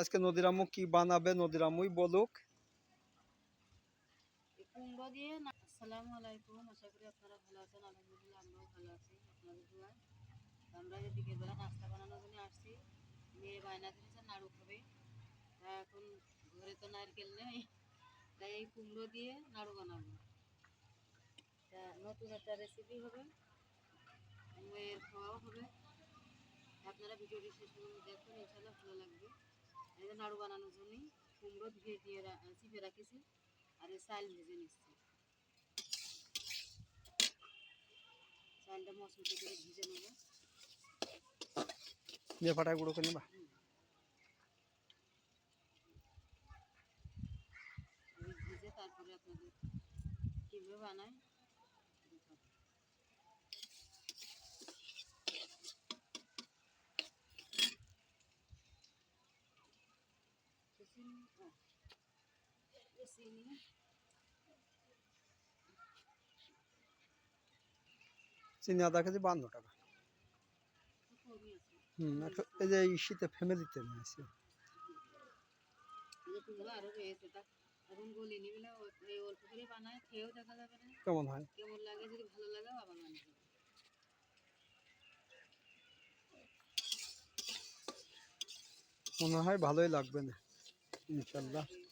আজকে নদীর আম্মু কি বানাবে, নদীর আম্মুই বলুক। দিয়ে আসসালামু আলাইকুম, আশা করি আপনারা ভালো নাস্তা বানানোর জন্য নাড়ু খাবে। তা এখন ঘরে তো নেই, তাই এই কুমড়ো দিয়ে নাড়ু বানাবো। তা নতুন একটা রেসিপি হবে মেয়ের খাওয়াও হবে। আপনারা ভিডিওটি শেষ পর্যন্ত দেখুন ইনশাল্লাহ ভালো লাগবে। এই যে নাড়ু বানানোর জন্যই কুমড়ো ধুয়ে দিয়ে চিপে রাখেছি আর এই চাল ভেজে নিচ্ছি। চালটা মশলা করে ভিজে নেব। দিয়ে ফাটায় গুঁড়ো করে নিবা? ভিজে তারপরে আপনাদের কীভাবে বানাই চিনি আধা কেজি বান্ন টাকা। এই যে শীতে ফ্যামিলিতে নিয়েছি কেমন হয় কেমন লাগে যদি ভালো লাগে মনে হয় ভালোই লাগবে না। ইনশাল্লাহ এই